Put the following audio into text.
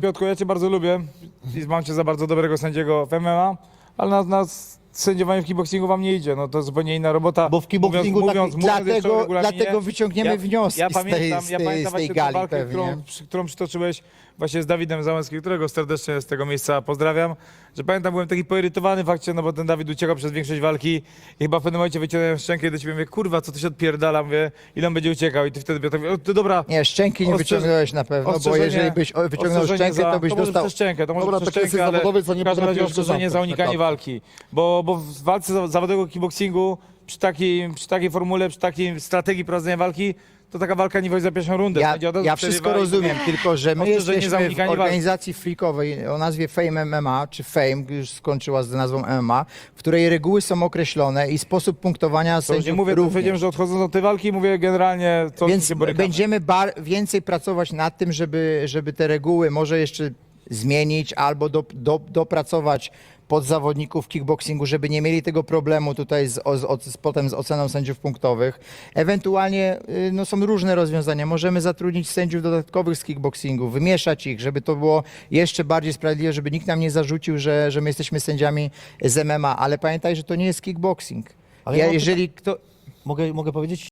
Piotrku, ja cię bardzo lubię. I mam cię za bardzo dobrego sędziego w MMA, ale na, na sędziowanie w kickboxingu wam nie idzie, no to zupełnie inna robota. Bo w kickboxingu mówiąc, tak- mówiąc, dlatego, dlatego wyciągniemy wnioski ja z tej, pamiętam, z ja pamiętam z tej gali walkę, pewnie. którą, którą przytoczyłeś właśnie z Dawidem Załęskim, którego serdecznie z tego miejsca pozdrawiam, że pamiętam, byłem taki poirytowany fakcie, no bo ten Dawid uciekał przez większość walki i chyba w pewnym momencie wyciągnąłem szczękę i do ciebie mówię, kurwa, co ty się odpierdala, mówię, ile on będzie uciekał? I ty wtedy Piotr mówi, ty dobra, Nie, szczęki nie Ostrzeż- wyciągnąłeś na pewno, bo jeżeli byś wyciągnął szczękę, za- to byś może dostał... przez szczękę, to może Dobra, szczękę, ale nie w każdym razie ostrzeżenie za unikanie walki, bo, bo w walce za- zawodowego kickboxingu przy, takim, przy takiej formule, przy takiej strategii prowadzenia walki, to taka walka nie wchodzi za pierwszą rundę. Ja, Będzie od razu ja przerywa wszystko i- rozumiem, tylko że my za jesteśmy w walki. organizacji freakowej o nazwie Fame MMA, czy Fame, już skończyła z nazwą MMA, w której reguły są określone i sposób punktowania To już nie sędziów mówię, to również. powiedziałem, że odchodząc od tej walki, mówię generalnie, co Więc się borykamy. będziemy bar- więcej pracować nad tym, żeby, żeby te reguły może jeszcze zmienić albo do, do, dopracować pod zawodników kickboxingu, żeby nie mieli tego problemu tutaj z, z, z, potem z oceną sędziów punktowych. Ewentualnie y, no, są różne rozwiązania. Możemy zatrudnić sędziów dodatkowych z kickboxingu, wymieszać ich, żeby to było jeszcze bardziej sprawiedliwe, żeby nikt nam nie zarzucił, że, że my jesteśmy sędziami z MMA, ale pamiętaj, że to nie jest kickboxing. Ale Ja, jeżeli kto... Mogę, mogę powiedzieć?